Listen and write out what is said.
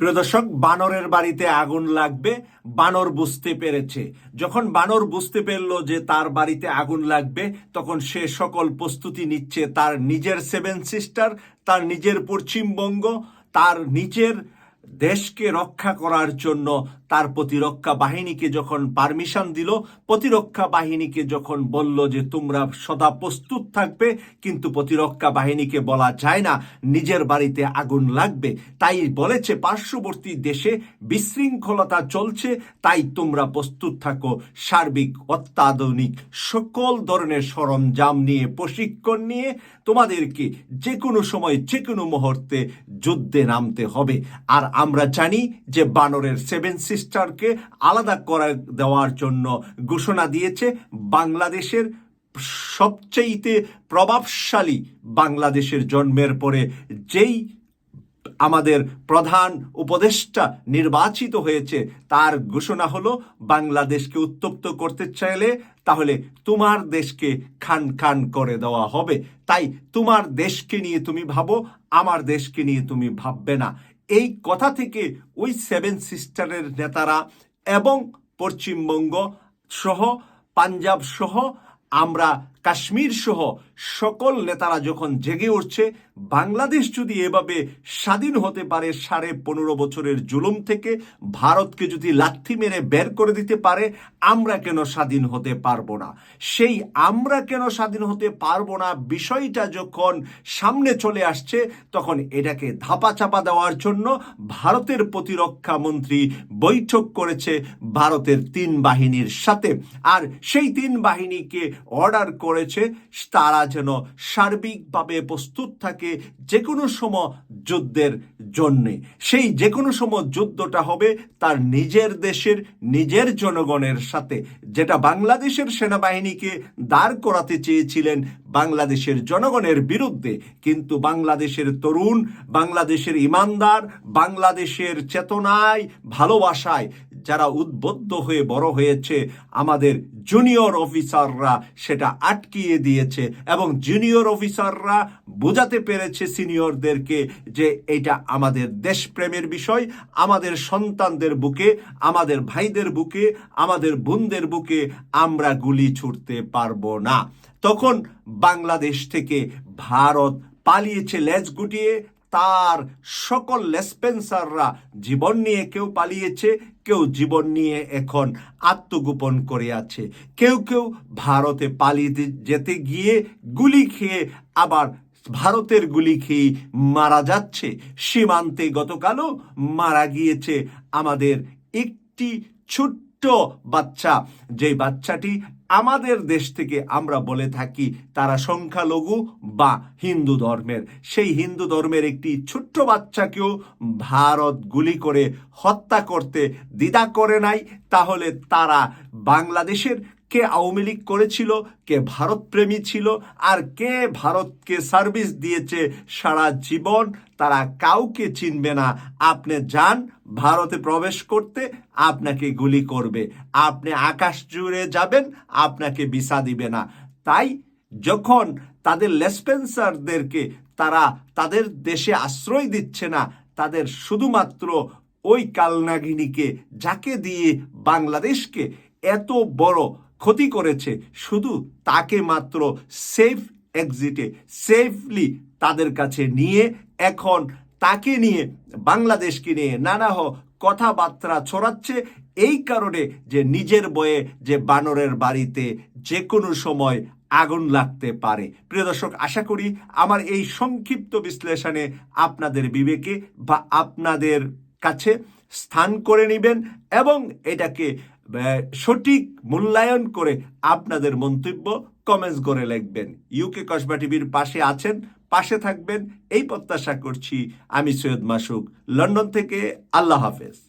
প্রিয় দর্শক, বানরের বাড়িতে আগুন লাগবে, বানর বুঝতে পেরেছে। যখন বানর বুঝতে পেরল যে তার বাড়িতে আগুন লাগবে, তখন সে সকল প্রস্তুতি নিচ্ছে। তার নিজের সেভেন সিস্টার, তার নিজের পশ্চিমবঙ্গ, তার নিজের দেশকে রক্ষা করার জন্য তার প্রতিরক্ষা বাহিনীকে যখন পারমিশন দিল, প্রতিরক্ষা বাহিনীকে যখন বলল যে তোমরা সদা প্রস্তুত থাকবে, কিন্তু প্রতিরক্ষা বাহিনীকে বলা যায় না, নিজের বাড়িতে আগুন লাগবে। তাই বলেছে, পার্শ্ববর্তী দেশে বিশৃঙ্খলতা চলছে, তাই তোমরা প্রস্তুত থাকো। সার্বিক, অত্যাধুনিক, সকল ধরনের সরঞ্জাম নিয়ে, প্রশিক্ষণ নিয়ে তোমাদেরকে যে কোনো সময় যে কোনো মুহূর্তে যুদ্ধে নামতে হবে। আর আমরা জানি যে বানরের সেভেন সিস্টারকে আলাদা করে দেওয়ার জন্য ঘোষণা দিয়েছে বাংলাদেশের সবচেয়েতে প্রভাবশালী বাংলাদেশের জন্মের পরে যেই আমাদের প্রধান উপদেষ্টা নির্বাচিত হয়েছে, তার ঘোষণা হলো বাংলাদেশকে উত্তপ্ত করতে চাইলে তাহলে তোমার দেশকে খান খান করে দেওয়া হবে। তাই তোমার দেশকে নিয়ে তুমি ভাবো, আমার দেশকে নিয়ে তুমি ভাববে না। এই কথা থেকে ওই সেভেন সিস্টারের নেতারা এবং পশ্চিমবঙ্গ সহ পাঞ্জাব সহ আমরা কাশ্মীর সহ সকল নেতারা যখন জেগে উঠছে, বাংলাদেশ যদি এভাবে স্বাধীন হতে পারে সাড়ে পনেরো বছরের জুলুম থেকে, ভারতকে যদি লাথি মেরে বের করে দিতে পারে, আমরা কেন স্বাধীন হতে পারব না? সেই আমরা কেন স্বাধীন হতে পারব না বিষয়টা যখন সামনে চলে আসছে, তখন এটাকে ধাপা চাপা দেওয়ার জন্য ভারতের প্রতিরক্ষা মন্ত্রী বৈঠক করেছে ভারতের তিন বাহিনীর সাথে। আর সেই তিন বাহিনীকে অর্ডার করেছে তারা যেন সার্বিকভাবে প্রস্তুত থাকে যে কোনো সময় যুদ্ধের জন্যে। সেই যে কোনো সময় যুদ্ধটা হবে তার নিজের দেশের, নিজের জনগণের সাথে। যেটা বাংলাদেশের সেনাবাহিনীকে দাঁড় করাতে চেয়েছিলেন বাংলাদেশের জনগণের বিরুদ্ধে। কিন্তু বাংলাদেশের তরুণ, বাংলাদেশের ইমানদার, বাংলাদেশের চেতনায়, ভালোবাসায় যারা উদ্বুদ্ধ হয়ে বড় হয়েছে, আমাদের জুনিয়র অফিসাররা সেটা আটকিয়ে দিয়েছে এবং জুনিয়র অফিসাররা বোঝাতে পেরেছে সিনিয়রদেরকে যে এটা আমাদের দেশপ্রেমের বিষয়, আমাদের সন্তানদের বুকে, আমাদের ভাইদের বুকে, আমাদের বোনদের বুকে আমরা গুলি ছুটতে পারব না। তখন বাংলাদেশ থেকে ভারত পালিয়েছে লেজ গুটিয়ে তার সকল লেসপেন্সাররা জীবন নিয়ে কেউ পালিয়েছে, কেউ জীবন নিয়ে এখন আত্মগোপন করে আছে। কেউ কেউ ভারতে পালিয়ে যেতে গিয়ে গুলি খেয়ে আবার ভারতের গুলি খেয়ে মারা যাচ্ছে। সীমান্তে গতকালও মারা গিয়েছে আমাদের একটি ছোট্ট বাচ্চা। যে বাচ্চাটি আমাদের দেশ থেকে আমরা বলে থাকি তারা সংখ্যালঘু বা হিন্দু ধর্মের। সেই হিন্দু ধর্মের একটি ছোট্ট বাচ্চাকেও ভারত গুলি করে হত্যা করতে দ্বিধা করে নাই। তাহলে তারা বাংলাদেশের কে আওয়ামী লীগ করেছিল, কে ভারত প্রেমী ছিল, আর কে ভারতকে সার্ভিস দিয়েছে সারা জীবন, তারা কাউকে চিনবে না। আপনি যান, ভারতে প্রবেশ করতে আপনাকে গুলি করবে। আপনি আকাশ জুড়ে যাবেন, আপনাকে ভিসা দিবে না। তাই যখন তাদের লেসপেন্সারদেরকে তারা তাদের দেশে আশ্রয় দিচ্ছে না, তাদের শুধুমাত্র ওই কালনাগিনীকে, যাকে দিয়ে বাংলাদেশকে এত বড় ক্ষতি করেছে, শুধু তাকে মাত্র সেফ এক্সিটে সেফলি তাদের কাছে নিয়ে, এখন তাকে নিয়ে বাংলাদেশকে নিয়ে নানা কথাবার্তা ছড়াচ্ছে। এই কারণে যে নিজের বয়ে যে বানরের বাড়িতে যে কোনো সময় আগুন লাগতে পারে। প্রিয় দর্শক, আশা করি আমার এই সংক্ষিপ্ত বিশ্লেষণে আপনাদের বিবেকে বা আপনাদের কাছে স্থান করে নেবেন এবং এটাকে সঠিক মূল্যায়ন করে আপনাদের মন্তব্য কমেন্টস করে লিখবেন। ইউকে কসবা টিভির পাশে আছেন, পাশে থাকবেন, এই প্রত্যাশা করছি। আমি সৈয়দ মাসুক, লন্ডন থেকে আল্লাহ হাফেজ।